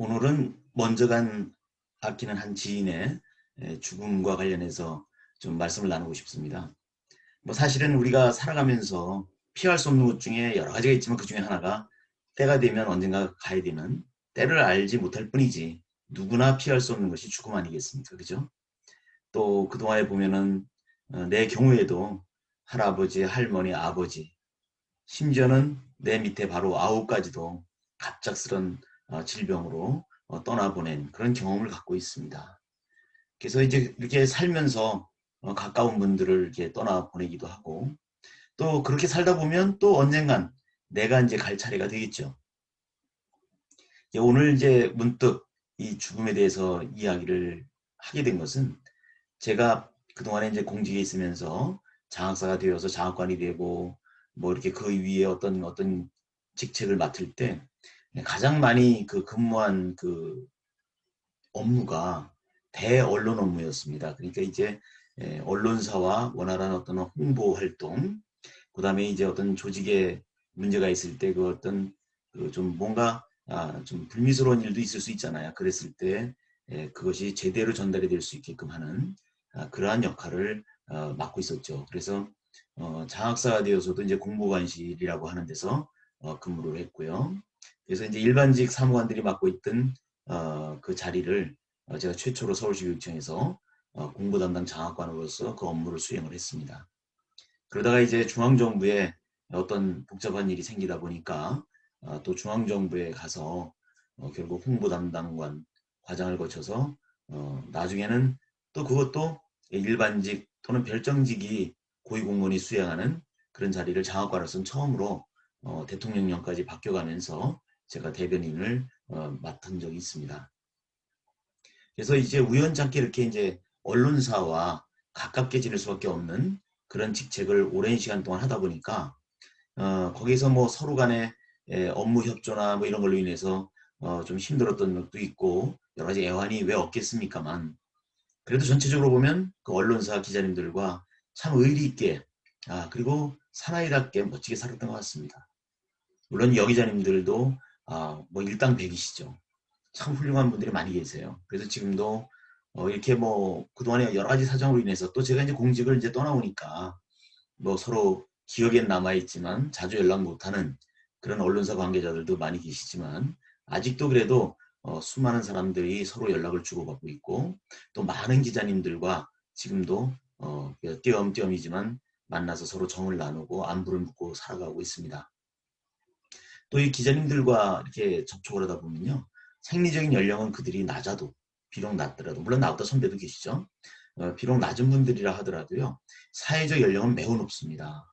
오늘은 먼저 간 아끼는 한 지인의 죽음과 관련해서 좀 말씀을 나누고 싶습니다. 뭐 사실은 우리가 살아가면서 피할 수 없는 것 중에 여러 가지가 있지만 그 중에 하나가 때가 되면 언젠가 가야 되는 때를 알지 못할 뿐이지 누구나 피할 수 없는 것이 죽음 아니겠습니까? 그죠? 또 그동안에 보면은 어, 내 경우에도 할아버지, 할머니, 아버지 심지어는 내 밑에 바로 아우까지도 갑작스런 어, 질병으로 어, 떠나보낸 그런 경험을 갖고 있습니다. 그래서 이제 이렇게 살면서 어, 가까운 분들을 이렇게 떠나보내기도 하고 또 그렇게 살다 보면 또 언젠간 내가 이제 갈 차례가 되겠죠. 오늘 이제 문득 이 죽음에 대해서 이야기를 하게 된 것은 제가 그동안에 이제 공직에 있으면서 장학사가 되어서 장학관이 되고 뭐 이렇게 그 위에 어떤 어떤 직책을 맡을 때 네, 가장 많이 그 근무한 그 업무가 대언론 업무였습니다. 그러니까 이제 예, 언론사와 원활한 어떤 홍보 활동, 그 다음에 이제 어떤 조직에 문제가 있을 때 그 어떤 그 좀 뭔가 아, 좀 불미스러운 일도 있을 수 있잖아요. 그랬을 때 예, 그것이 제대로 전달이 될 수 있게끔 하는 아, 그러한 역할을 어, 맡고 있었죠. 그래서 어, 장학사가 되어서도 이제 공보관실이라고 하는 데서 어, 근무를 했고요. 그래서 이제 일반직 사무관들이 맡고 있던 어, 그 자리를 어, 제가 최초로 서울시 교육청에서 어, 공부 담당 장학관으로서 그 업무를 수행을 했습니다. 그러다가 이제 중앙정부에 어떤 복잡한 일이 생기다 보니까 어, 또 중앙정부에 가서 어, 결국 홍보 담당관 과장을 거쳐서 어, 나중에는 또 그것도 일반직 또는 별정직이 고위공무원이 수행하는 그런 자리를 장학관으로서는 처음으로 어, 대통령령까지 바뀌어가면서 제가 대변인을 어, 맡은 적이 있습니다. 그래서 이제 우연찮게 이렇게 이제 언론사와 가깝게 지낼 수밖에 없는 그런 직책을 오랜 시간 동안 하다 보니까 어, 거기서 뭐 서로 간에 에, 업무 협조나 뭐 이런 걸로 인해서 어, 좀 힘들었던 것도 있고 여러 가지 애환이 왜 없겠습니까만 그래도 전체적으로 보면 그 언론사 기자님들과 참 의리 있게 아 그리고 사나이답게 멋지게 살았던 것 같습니다. 물론 여기자님들도 아, 뭐 일당 백이시죠. 참 훌륭한 분들이 많이 계세요. 그래서 지금도 어, 이렇게 뭐 그동안에 여러 가지 사정으로 인해서 또 제가 이제 공직을 이제 떠나오니까 뭐 서로 기억엔 남아있지만 자주 연락 못하는 그런 언론사 관계자들도 많이 계시지만 아직도 그래도 어, 수많은 사람들이 서로 연락을 주고받고 있고 또 많은 기자님들과 지금도 어, 띄엄띄엄이지만 만나서 서로 정을 나누고 안부를 묻고 살아가고 있습니다. 또 이 기자님들과 이렇게 접촉을 하다 보면요. 생리적인 연령은 그들이 낮아도 비록 낮더라도 물론 나보다 선배도 계시죠. 어, 비록 낮은 분들이라 하더라도요. 사회적 연령은 매우 높습니다.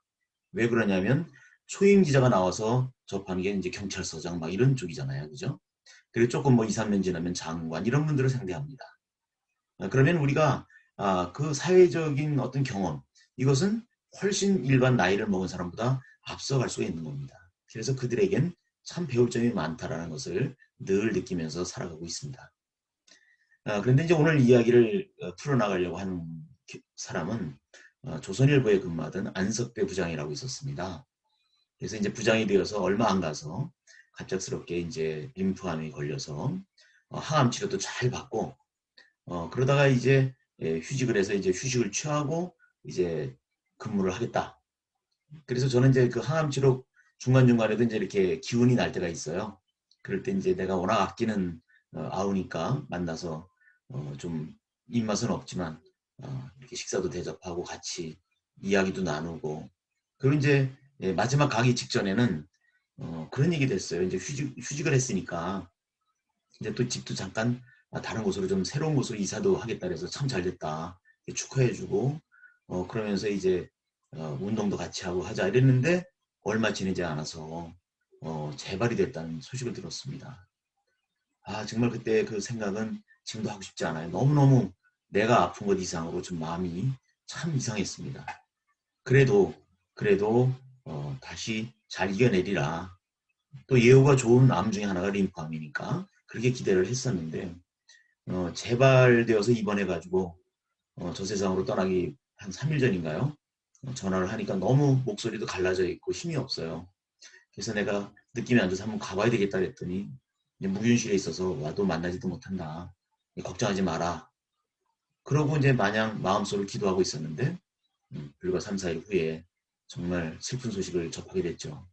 왜 그러냐면 초임 기자가 나와서 접하는 게 이제 경찰서장 막 이런 쪽이잖아요. 그죠? 그리고 조금 뭐 2, 3년 지나면 장관 이런 분들을 상대합니다. 어, 그러면 우리가 아, 그 사회적인 어떤 경험 이것은 훨씬 일반 나이를 먹은 사람보다 앞서갈 수가 있는 겁니다. 그래서 그들에겐 참 배울 점이 많다라는 것을 늘 느끼면서 살아가고 있습니다. 어, 그런데 이제 오늘 이야기를 어, 풀어나가려고 하는 사람은 어, 조선일보에 근무하던 안석배 부장이라고 있었습니다. 그래서 이제 부장이 되어서 얼마 안 가서 갑작스럽게 이제 림프암이 걸려서 어, 항암 치료도 잘 받고 어, 그러다가 이제 예, 휴직을 해서 이제 휴식을 취하고 이제 근무를 하겠다. 그래서 저는 이제 그 항암 치료 중간중간에도 이제 이렇게 기운이 날 때가 있어요. 그럴 때 이제 내가 워낙 아끼는 어, 아우니까 만나서 어, 좀 입맛은 없지만 어, 이렇게 식사도 대접하고 같이 이야기도 나누고 그리고 이제 예, 마지막 가기 직전에는 어, 그런 얘기 됐어요. 이제 휴직, 휴직을 했으니까 이제 또 집도 잠깐 아, 다른 곳으로 좀 새로운 곳으로 이사도 하겠다 그래서 참 잘 됐다 축하해주고 어, 그러면서 이제 어, 운동도 같이 하고 하자 이랬는데 얼마 지내지 않아서 어, 재발이 됐다는 소식을 들었습니다. 아 정말 그때 그 생각은 지금도 하고 싶지 않아요. 너무너무 내가 아픈 것 이상으로 좀 마음이 참 이상했습니다. 그래도 그래도 어, 다시 잘 이겨내리라. 또 예후가 좋은 암 중에 하나가 림프암이니까 그렇게 기대를 했었는데 어, 재발되어서 입원해가지고 어, 저 세상으로 떠나기 한 3일 전인가요? 전화를 하니까 너무 목소리도 갈라져 있고 힘이 없어요. 그래서 내가 느낌이 안 좋아서 한번 가봐야 되겠다 그랬더니 무균실에 있어서 와도 만나지도 못한다. 걱정하지 마라. 그러고 이제 마냥 마음속으로 기도하고 있었는데 음, 불과 3, 4일 후에 정말 슬픈 소식을 접하게 됐죠.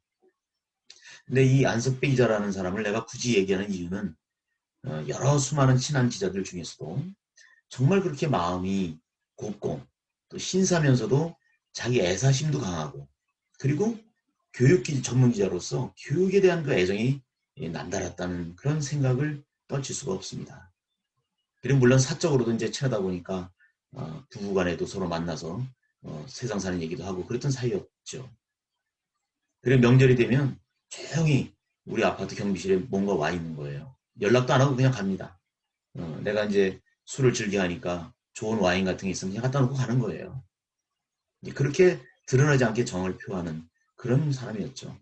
근데 이 안석배 기자라는 사람을 내가 굳이 얘기하는 이유는 어, 여러 수많은 친한 기자들 중에서도 정말 그렇게 마음이 곱고 또 신사면서도 자기 애사심도 강하고 그리고 교육기 전문 기자로서 교육에 대한 그 애정이 남달랐다는 그런 생각을 떨칠 수가 없습니다. 그리고 물론 사적으로도 이제 친하다 보니까 어, 부부간에도 서로 만나서 어, 세상 사는 얘기도 하고 그랬던 사이였죠. 그리고 명절이 되면 조용히 우리 아파트 경비실에 뭔가 와 있는 거예요. 연락도 안 하고 그냥 갑니다. 어, 내가 이제 술을 즐겨 하니까 좋은 와인 같은 게 있으면 그냥 갖다 놓고 가는 거예요. 그렇게 드러나지 않게 정을 표하는 그런 사람이었죠.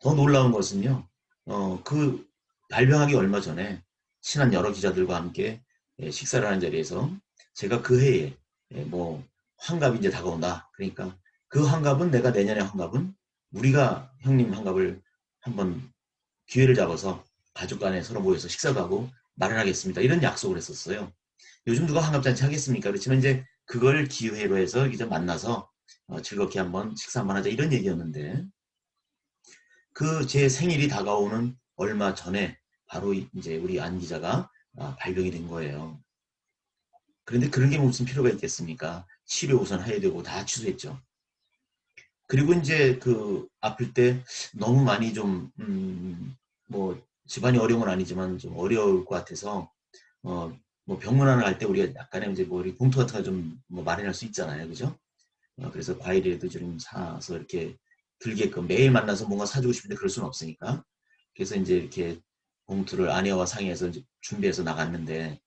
더 놀라운 것은요, 어, 그 발병하기 얼마 전에 친한 여러 기자들과 함께 예, 식사를 하는 자리에서 제가 그 해에 예, 뭐 환갑이 이제 다가온다. 그러니까 그 환갑은 내가 내년에 환갑은 우리가 형님 환갑을 한번 기회를 잡아서 가족 간에 서로 모여서 식사도 하고 마련하겠습니다. 이런 약속을 했었어요. 요즘 누가 환갑잔치 하겠습니까? 그렇지만 이제 그걸 기회로 해서 이제 만나서 어, 즐겁게 한번 식사 한번 하자 이런 얘기였는데 그 제 생일이 다가오는 얼마 전에 바로 이제 우리 안 기자가 아, 발병이 된 거예요. 그런데 그런 게 무슨 필요가 있겠습니까? 치료 우선 해야 되고 다 취소했죠. 그리고 이제 그 아플 때 너무 많이 좀, 음, 뭐, 집안이 어려운 건 아니지만 좀 어려울 것 같아서, 어, 뭐 병문안을 갈 때 우리가 약간의 이제 뭐 봉투 같은 거좀뭐 마련할 수 있잖아요. 그죠? 어, 그래서 과일이라도 좀 사서 이렇게 들게끔 매일 만나서 뭔가 사주고 싶은데 그럴 수는 없으니까. 그래서 이제 이렇게 봉투를 아내와 상의해서 준비해서 나갔는데,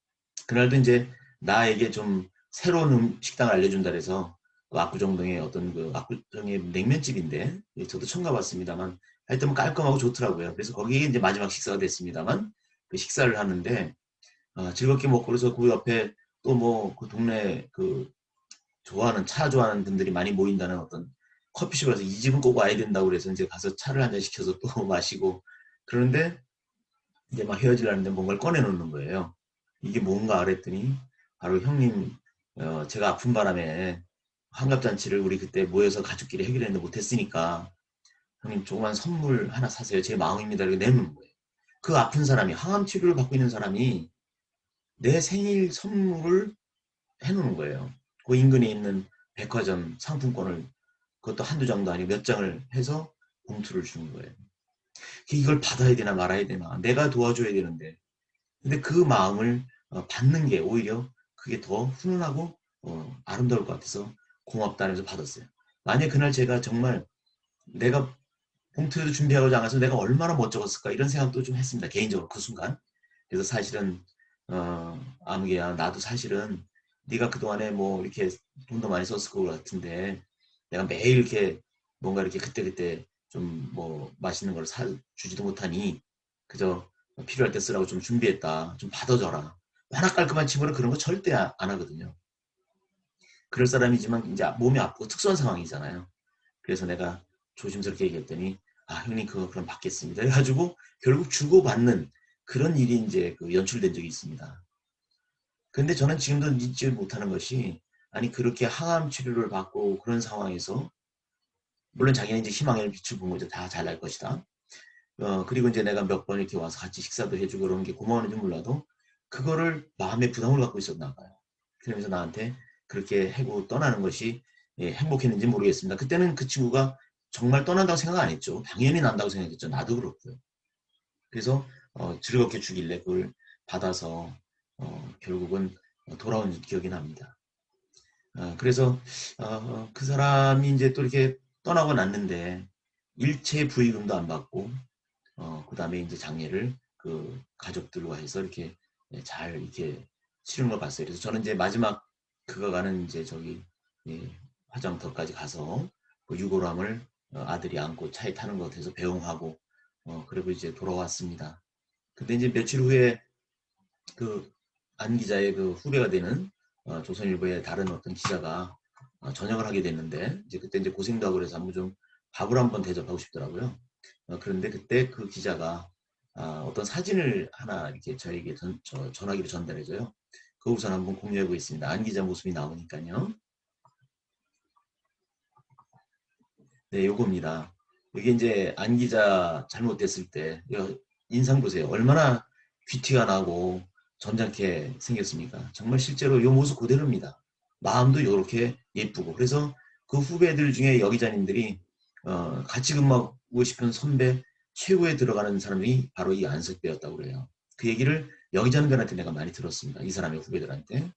그날도 이제 나에게 좀 새로운 음, 식당을 알려준다 그래서 그 압구정동에 어떤 그 압구정의 냉면집인데 예, 저도 처음 가봤습니다만 하여튼 뭐 깔끔하고 좋더라고요. 그래서 거기 이제 마지막 식사가 됐습니다만 그 식사를 하는데 어, 즐겁게 먹고 그래서 그 옆에 또 뭐 그 동네 그 좋아하는 차 좋아하는 분들이 많이 모인다는 어떤 커피숍에서 이 집은 꼭 와야 된다고 그래서 이제 가서 차를 한 잔 시켜서 또 마시고 그런데 이제 막 헤어지려는데 뭔가를 꺼내놓는 거예요. 이게 뭔가 알았더니 바로 형님 어, 제가 아픈 바람에 환갑잔치를 우리 그때 모여서 가족끼리 해결했는데 못했으니까 형님 조그만 선물 하나 사세요. 제 마음입니다. 이렇게 내놓는 거예요. 그 아픈 사람이 항암 치료를 받고 있는 사람이 내 생일 선물을 해놓는 거예요. 그 인근에 있는 백화점 상품권을 그것도 한두 장도 아니고 몇 장을 해서 봉투를 주는 거예요. 이걸 받아야 되나 말아야 되나 내가 도와줘야 되는데 근데 그 마음을 어, 받는 게 오히려 그게 더 훈훈하고 어, 아름다울 것 같아서 고맙다면서 받았어요. 만약 그날 제가 정말 내가 봉투에도 준비하고 나가서 내가 얼마나 멋쩍었을까 이런 생각도 좀 했습니다. 개인적으로 그 순간. 그래서 사실은 어, 아무개야 나도 사실은 네가 그동안에 뭐 이렇게 돈도 많이 썼을 것 같은데 내가 매일 이렇게 뭔가 이렇게 그때그때 좀 뭐 맛있는 걸 사 주지도 못하니 그저 필요할 때 쓰라고 좀 준비했다. 좀 받아줘라. 워낙 깔끔한 친구는 그런 거 절대 안 하거든요. 그럴 사람이지만 이제 몸이 아프고 특수한 상황이잖아요. 그래서 내가 조심스럽게 얘기했더니 아 형님 그거 그럼 받겠습니다. 해가지고 결국 주고받는 그런 일이 이제 그 연출된 적이 있습니다. 근데 저는 지금도 잊지 못하는 것이 아니 그렇게 항암 치료를 받고 그런 상황에서 물론 자기는 이제 희망의 빛을 본 거죠. 다 잘 날 것이다. 어, 그리고 이제 내가 몇 번 이렇게 와서 같이 식사도 해주고 그런 게 고마웠는지 몰라도 그거를 마음의 부담을 갖고 있었나 봐요. 그러면서 나한테 그렇게 해고 떠나는 것이 예, 행복했는지 모르겠습니다. 그때는 그 친구가 정말 떠난다고 생각 안 했죠. 당연히 난다고 생각했죠. 나도 그렇고요. 그래서 어, 즐겁게 주길래 그걸 받아서 어, 결국은 돌아온 기억이 납니다. 어, 그래서 어, 그 사람이 이제 또 이렇게 떠나고 났는데 일체 부의금도 안 받고 어, 그 다음에 이제 장례를 그 가족들과 해서 이렇게 예, 잘 이렇게 치른 걸 봤어요. 그래서 저는 이제 마지막 그거 가는 이제 저기 예, 화장터까지 가서 그 유골함을 어, 아들이 안고 차에 타는 것 같아서 배웅하고 어, 그리고 이제 돌아왔습니다. 근데 이제 며칠 후에 그 안 기자의 그 후배가 되는 어, 조선일보의 다른 어떤 기자가 어, 전역을 하게 됐는데 이제 그때 이제 고생도 하고 그래서 한번 좀 밥을 한번 대접하고 싶더라고요. 어, 그런데 그때 그 기자가 아, 어떤 사진을 하나 이렇게 저에게 전, 저, 전화기로 전달해줘요. 그 우선 한번 공유해 보겠습니다. 안 기자 모습이 나오니까요. 네, 요겁니다. 이게 이제 안 기자 잘못됐을 때 인상 보세요. 얼마나 귀티가 나고 점잖게 생겼습니까? 정말 실제로 이 모습 그대로입니다. 마음도 이렇게 예쁘고 그래서 그 후배들 중에 여기자님들이 어, 같이 근무하고 싶은 선배 최고에 들어가는 사람이 바로 이 안석배였다고 그래요. 그 얘기를 여기자님들한테 내가 많이 들었습니다. 이 사람의 후배들한테.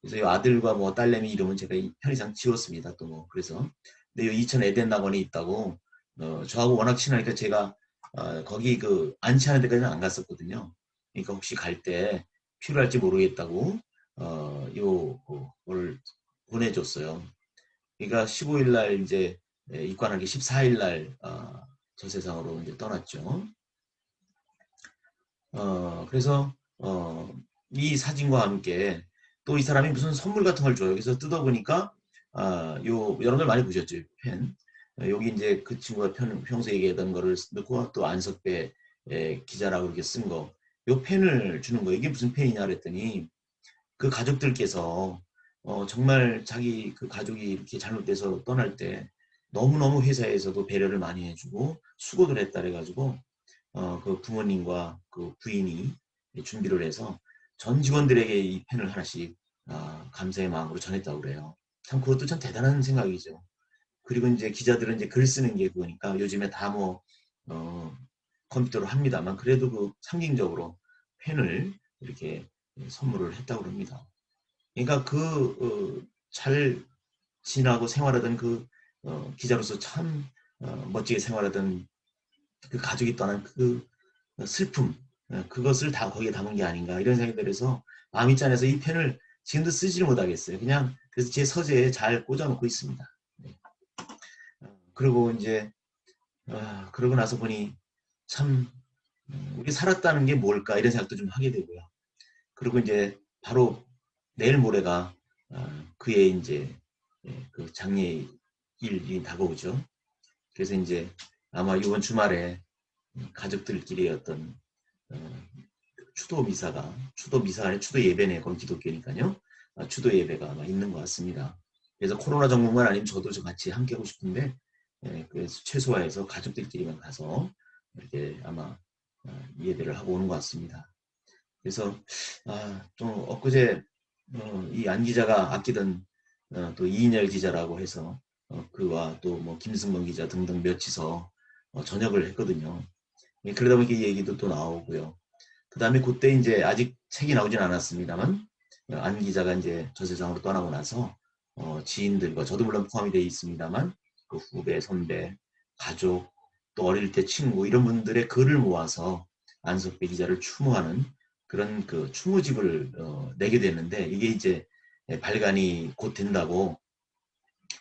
그래서 이 아들과 뭐 딸내미 이름은 제가 편의상 지웠습니다. 또 뭐 그래서 근데 이 이천 에덴 낙원에 있다고 어, 저하고 워낙 친하니까 제가 어, 거기 그 안치하는 데까지는 안 갔었거든요. 그러니까 혹시 갈 때 필요할지 모르겠다고 어, 요걸 보내줬어요. 그러니까 15일 날 이제 예, 입관하기 14일 날 어, 저 세상으로 이제 떠났죠. 어, 그래서 어, 이 사진과 함께 또 이 사람이 무슨 선물 같은 걸 줘요. 그래서 뜯어보니까 아, 요 여러분들 많이 보셨죠 펜. 어, 여기 이제 그 친구가 평, 평소에 얘기하던 거를 넣고 또 안석배 에, 기자라고 이렇게 쓴 거. 요 펜을 주는 거. 이게 무슨 펜이냐 그랬더니 그 가족들께서 어, 정말 자기 그 가족이 이렇게 잘못돼서 떠날 때 너무너무 회사에서도 배려를 많이 해주고 수고를 했다 그래가지고 어, 그 부모님과 그 부인이 준비를 해서 전 직원들에게 이 펜을 하나씩 어, 감사의 마음으로 전했다고 그래요. 참 그것도 참 대단한 생각이죠. 그리고 이제 기자들은 이제 글 쓰는 게 그거니까 요즘에 다 뭐 어, 컴퓨터로 합니다만 그래도 그 상징적으로 펜을 이렇게 선물을 했다고 합니다. 그러니까 그잘 어, 지나고 생활하던 그 어, 기자로서 참 어, 멋지게 생활하던 그 가족이 떠난 그 슬픔 어, 그것을 다 거기에 담은 게 아닌가 이런 생각이 들어서 마음이 짠해서 이 펜을 지금도 쓰지를 못하겠어요. 그냥 그래서 제 서재에 잘 꽂아놓고 있습니다. 그리고 이제 어, 그러고 나서 보니 참 음, 우리 살았다는 게 뭘까 이런 생각도 좀 하게 되고요. 그리고 이제 바로 내일 모레가 어, 그의 이제 예, 그 장례 일이 다가오죠. 그래서 이제 아마 이번 주말에 가족들끼리 어떤 어, 추도 미사가 추도 미사가 아니라 추도 예배네 건 기독교니까요. 아, 추도 예배가 아마 있는 것 같습니다. 그래서 코로나 정부만 아니면 저도 좀 같이 함께 하고 싶은데 예, 그래서 최소화해서 가족들끼리만 가서 이렇게 아마 어, 예배를 하고 오는 것 같습니다. 그래서 아, 또 엊그제 어, 이안 기자가 아끼던 어, 또 이인열 기자라고 해서 어, 그와 또 뭐 김승범 기자 등등 몇이서 어, 전역을 했거든요. 예, 그러다 보니까 이 얘기도 또 나오고요. 그 다음에 그때 이제 아직 책이 나오진 않았습니다만 어, 안 기자가 이제 저 세상으로 떠나고 나서 어, 지인들과 저도 물론 포함이 되어 있습니다만 그 후배, 선배, 가족 또 어릴 때 친구 이런 분들의 글을 모아서 안석배 기자를 추모하는 그런 그 추모집을 어, 내게 됐는데 이게 이제 발간이 곧 된다고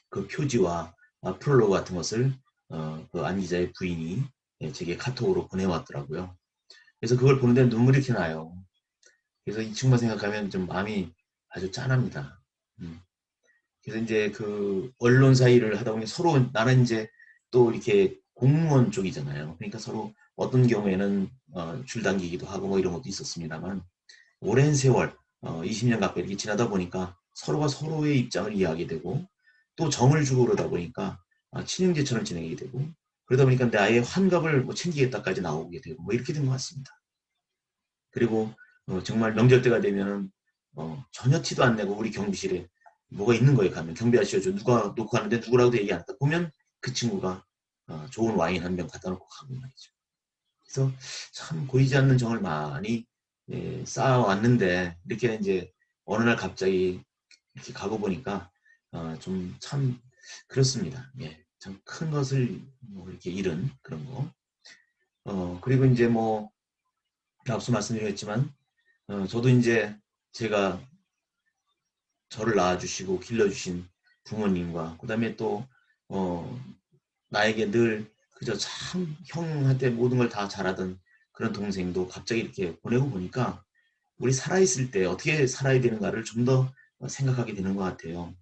그 표지와 아, 프롤로그 같은 것을 어, 그 안 기자의 부인이 예, 제게 카톡으로 보내왔더라고요. 그래서 그걸 보는데 눈물이 이렇게 나요. 그래서 이 친구만 생각하면 좀 마음이 아주 짠합니다. 음. 그래서 이제 그 언론사 일을 하다 보니 서로 나는 이제 또 이렇게 공무원 쪽이잖아요. 그러니까 서로 어떤 경우에는 어, 줄 당기기도 하고 뭐 이런 것도 있었습니다만 오랜 세월 어, 20년 가까이 이렇게 지나다 보니까 서로가 서로의 입장을 이해하게 되고 또 정을 주고 그러다 보니까 아, 친형제처럼 지내게 되고 그러다 보니까 내 아이의 환갑을 뭐 챙기겠다까지 나오게 되고 뭐 이렇게 된 것 같습니다. 그리고 어, 정말 명절 때가 되면은 어, 전혀 티도 안 내고 우리 경비실에 뭐가 있는 거예요 가면 경비 아시죠? 누가 놓고 가는데 누구라고도 얘기 안 했다 보면 그 친구가 어, 좋은 와인 한 병 갖다 놓고 가고 말이죠. 그래서 참 보이지 않는 정을 많이 예, 쌓아왔는데 이렇게 이제 어느 날 갑자기 이렇게 가고 보니까 어, 좀 참 그렇습니다. 예, 참 큰 것을 뭐 이렇게 잃은 그런 거. 어, 그리고 이제 뭐 앞서 말씀드렸지만 어, 저도 이제 제가 저를 낳아주시고 길러주신 부모님과 그 다음에 또 어, 나에게 늘 그저 참 형한테 모든 걸 다 잘하던 그런 동생도 갑자기 이렇게 보내고 보니까 우리 살아있을 때 어떻게 살아야 되는가를 좀 더 생각하게 되는 것 같아요.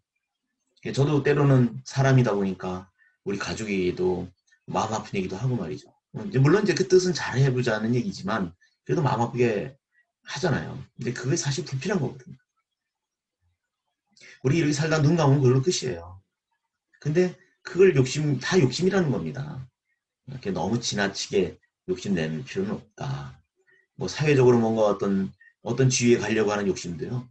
저도 때로는 사람이다 보니까 우리 가족에게도 마음 아픈 얘기도 하고 말이죠. 물론 이제 그 뜻은 잘 해보자는 얘기지만 그래도 마음 아프게 하잖아요. 근데 그게 사실 불필요한 거거든요. 우리 이렇게 살다 눈 감으면 그걸로 끝이에요. 근데 그걸 욕심 다 욕심이라는 겁니다. 이렇게 너무 지나치게 욕심내는 필요는 없다. 뭐 사회적으로 뭔가 어떤 어떤 지위에 가려고 하는 욕심도요.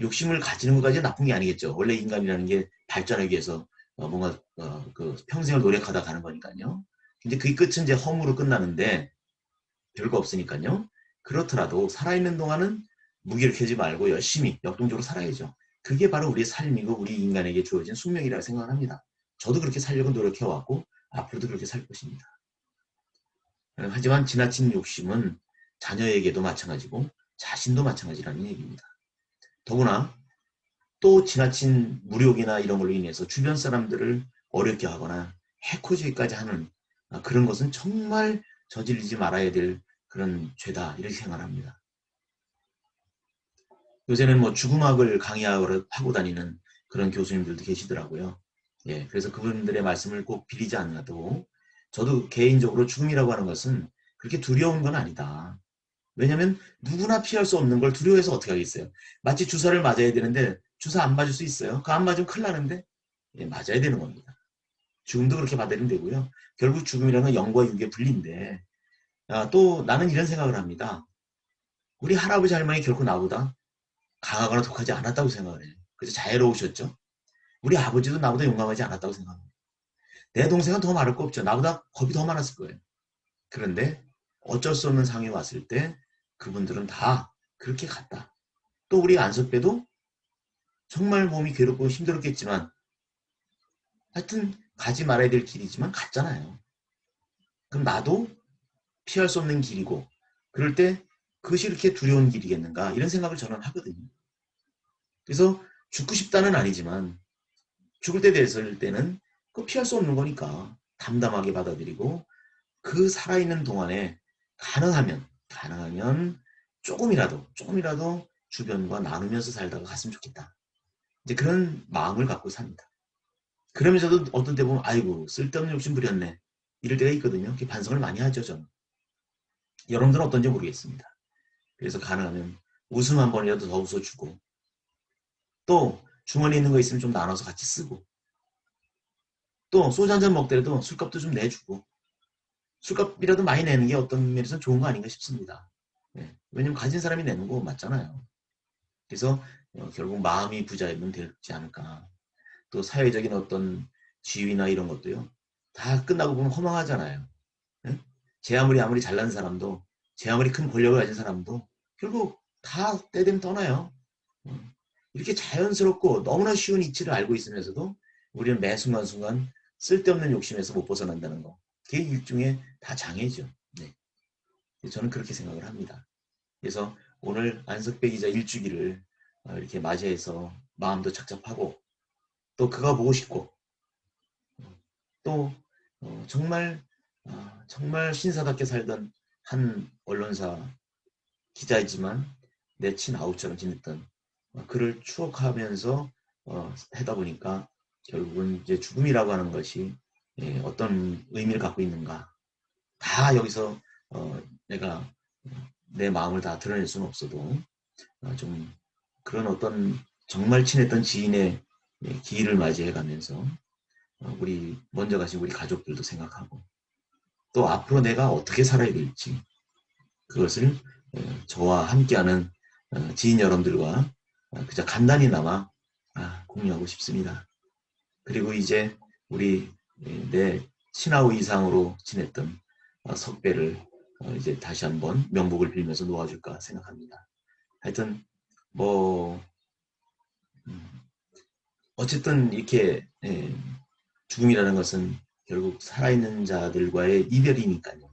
욕심을 가지는 것까지 나쁜 게 아니겠죠. 원래 인간이라는 게 발전하기 위해서 어, 뭔가 어, 그 평생을 노력하다 가는 거니까요. 근데 그 끝은 이제 허무로 끝나는데 별거 없으니까요. 그렇더라도 살아있는 동안은 무기력해지 말고 열심히 역동적으로 살아야죠. 그게 바로 우리의 삶이고 우리 인간에게 주어진 숙명이라고 생각합니다. 저도 그렇게 살려고 노력해왔고 앞으로도 그렇게 살 것입니다. 하지만 지나친 욕심은 자녀에게도 마찬가지고 자신도 마찬가지라는 얘기입니다. 더구나 또 지나친 무력이나 이런 걸로 인해서 주변 사람들을 어렵게 하거나 해코지까지 하는 그런 것은 정말 저지르지 말아야 될 그런 죄다 이렇게 생각합니다. 요새는 뭐 죽음학을 강의하고 다니는 그런 교수님들도 계시더라고요. 예, 그래서 그분들의 말씀을 꼭 비리지 않아도 저도 개인적으로 죽음이라고 하는 것은 그렇게 두려운 건 아니다. 왜냐하면 누구나 피할 수 없는 걸 두려워해서 어떻게 하겠어요. 마치 주사를 맞아야 되는데 주사 안 맞을 수 있어요. 그 안 맞으면 큰일 나는데 예, 맞아야 되는 겁니다. 죽음도 그렇게 받아들이면 되고요. 결국 죽음이라는 건 영과 육의 분리인데 아, 또 나는 이런 생각을 합니다. 우리 할아버지 할머니 결코 나보다 강하거나 독하지 않았다고 생각을 해요. 그래서 자애로우셨죠. 우리 아버지도 나보다 용감하지 않았다고 생각합니다. 내 동생은 더 말할 거 없죠. 나보다 겁이 더 많았을 거예요. 그런데 어쩔 수 없는 상황이 왔을 때 그분들은 다 그렇게 갔다. 또 우리 안석배도 정말 몸이 괴롭고 힘들었겠지만 하여튼 가지 말아야 될 길이지만 갔잖아요. 그럼 나도 피할 수 없는 길이고 그럴 때 그것이 이렇게 두려운 길이겠는가 이런 생각을 저는 하거든요. 그래서 죽고 싶다는 아니지만 죽을 때 됐을 때는 그 피할 수 없는 거니까 담담하게 받아들이고 그 살아있는 동안에 가능하면 가능하면 조금이라도 조금이라도 주변과 나누면서 살다가 갔으면 좋겠다. 이제 그런 마음을 갖고 삽니다. 그러면서도 어떤 때 보면 아이고 쓸데없는 욕심 부렸네 이럴 때가 있거든요. 이렇게 반성을 많이 하죠 저는. 여러분들은 어떤지 모르겠습니다. 그래서 가능하면 웃음 한 번이라도 더 웃어주고 또 주머니에 있는 거 있으면 좀 나눠서 같이 쓰고 또 소주 한 잔 먹더라도 술값도 좀 내주고 술값이라도 많이 내는 게 어떤 면에서 좋은 거 아닌가 싶습니다. 네. 왜냐면 가진 사람이 내는 거 맞잖아요. 그래서 어, 결국 마음이 부자이면 되지 않을까. 또 사회적인 어떤 지위나 이런 것도요. 다 끝나고 보면 허망하잖아요. 네? 제 아무리 아무리 잘난 사람도 제 아무리 큰 권력을 가진 사람도 결국 다 때되면 떠나요. 어. 이렇게 자연스럽고 너무나 쉬운 이치를 알고 있으면서도 우리는 매 순간순간 쓸데없는 욕심에서 못 벗어난다는 거. 그게 일종의 다 장애죠. 네. 저는 그렇게 생각을 합니다. 그래서 오늘 안석배 기자 일주기를 어, 이렇게 맞이해서 마음도 착잡하고 또 그가 보고 싶고 또 어, 정말 어, 정말 신사답게 살던 한 언론사 기자이지만 내 친아우처럼 지냈던 그를 추억하면서 하다 보니까 결국은 이제 죽음이라고 하는 것이 예, 어떤 의미를 갖고 있는가. 다 여기서 어, 내가 내 마음을 다 드러낼 수는 없어도 어, 좀 그런 어떤 정말 친했던 지인의 예, 기일을 맞이해 가면서 어, 우리 먼저 가신 우리 가족들도 생각하고 또 앞으로 내가 어떻게 살아야 될지 그것을 어, 저와 함께하는 어, 지인 여러분들과 어, 그저 간단히나마 아, 공유하고 싶습니다. 그리고 이제 우리 예, 내 친아우 이상으로 지냈던 어, 석배를 어, 이제 다시 한번 명복을 빌면서 놓아줄까 생각합니다. 하여튼 뭐 음, 어쨌든 이렇게 예, 죽음이라는 것은 결국 살아있는 자들과의 이별이니까요.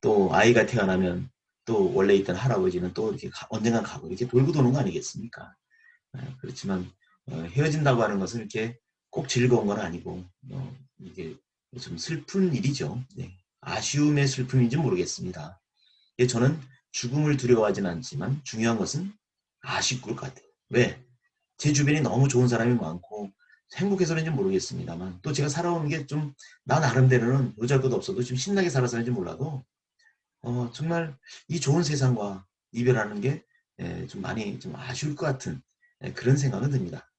또 아이가 태어나면 또 원래 있던 할아버지는 또 이렇게 언젠간 가고 이렇게 돌고 도는 거 아니겠습니까? 아, 그렇지만 헤어진다고 하는 것은 이렇게 꼭 즐거운 건 아니고 어, 이게 좀 슬픈 일이죠. 네. 아쉬움의 슬픔인지 모르겠습니다. 예, 저는 죽음을 두려워하지는 않지만 중요한 것은 아쉽을 것 같아요. 왜? 제 주변에 너무 좋은 사람이 많고 행복해서는지 모르겠습니다만 또 제가 살아온 게 좀 나 나름대로는 어쩔 것 없어도 좀 신나게 살아서는지 몰라도 어, 정말 이 좋은 세상과 이별하는 게 좀 많이 좀 아쉬울 것 같은 예, 그런 생각은 듭니다.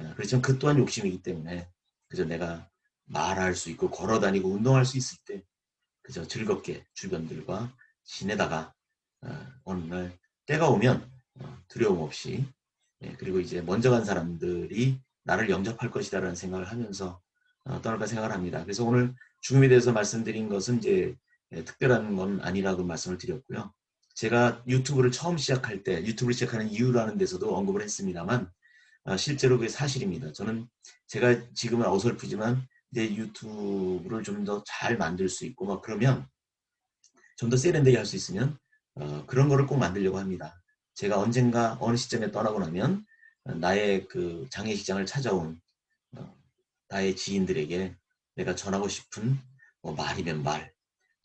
예, 그렇지만 그 또한 욕심이기 때문에 그저 내가 말할 수 있고 걸어다니고 운동할 수 있을 때 그저 즐겁게 주변들과 지내다가 어, 어느 날 때가 오면 어, 두려움 없이 예, 그리고 이제 먼저 간 사람들이 나를 영접할 것이다라는 생각을 하면서 어, 떠날까 생각을 합니다. 그래서 오늘 죽음에 대해서 말씀드린 것은 이제 예, 특별한 건 아니라고 말씀을 드렸고요. 제가 유튜브를 처음 시작할 때 유튜브를 시작하는 이유라는 데서도 언급을 했습니다만 아, 실제로 그게 사실입니다. 저는 제가 지금은 어설프지만 내 유튜브를 좀 더 잘 만들 수 있고 막 그러면 좀 더 세련되게 할 수 있으면 어, 그런 거를 꼭 만들려고 합니다. 제가 언젠가 어느 시점에 떠나고 나면 어, 나의 그 장례식장을 찾아온 어, 나의 지인들에게 내가 전하고 싶은 뭐 말이면 말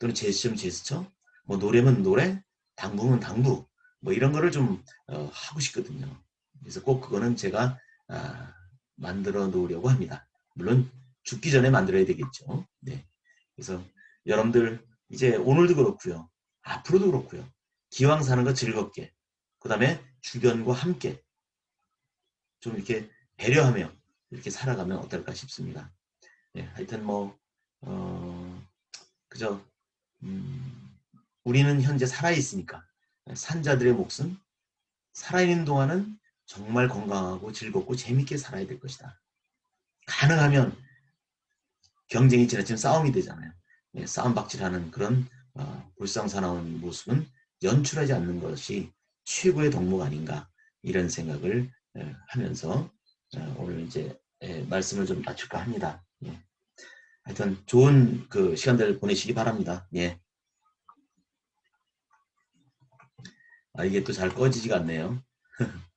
또는 제스처면 제스처 뭐 노래면 노래 당부면 당부 뭐 이런 거를 좀 어, 하고 싶거든요. 그래서 꼭 그거는 제가 아, 만들어 놓으려고 합니다. 물론 죽기 전에 만들어야 되겠죠. 네. 그래서 여러분들 이제 오늘도 그렇고요. 앞으로도 그렇고요. 기왕 사는 거 즐겁게 그 다음에 주변과 함께 좀 이렇게 배려하며 이렇게 살아가면 어떨까 싶습니다. 네, 하여튼 뭐 어, 그저 음, 우리는 현재 살아있으니까 산자들의 몫은 살아있는 동안은 정말 건강하고 즐겁고 재밌게 살아야 될 것이다. 가능하면 경쟁이 지나치면 싸움이 되잖아요. 네, 싸움박질하는 그런 어, 불상사나운 모습은 연출하지 않는 것이 최고의 덕목 아닌가 이런 생각을 에, 하면서 어, 오늘 이제 에, 말씀을 좀 마칠까 합니다. 예. 하여튼 좋은 그 시간들 보내시기 바랍니다. 예. 아, 이게 또 잘 꺼지지가 않네요.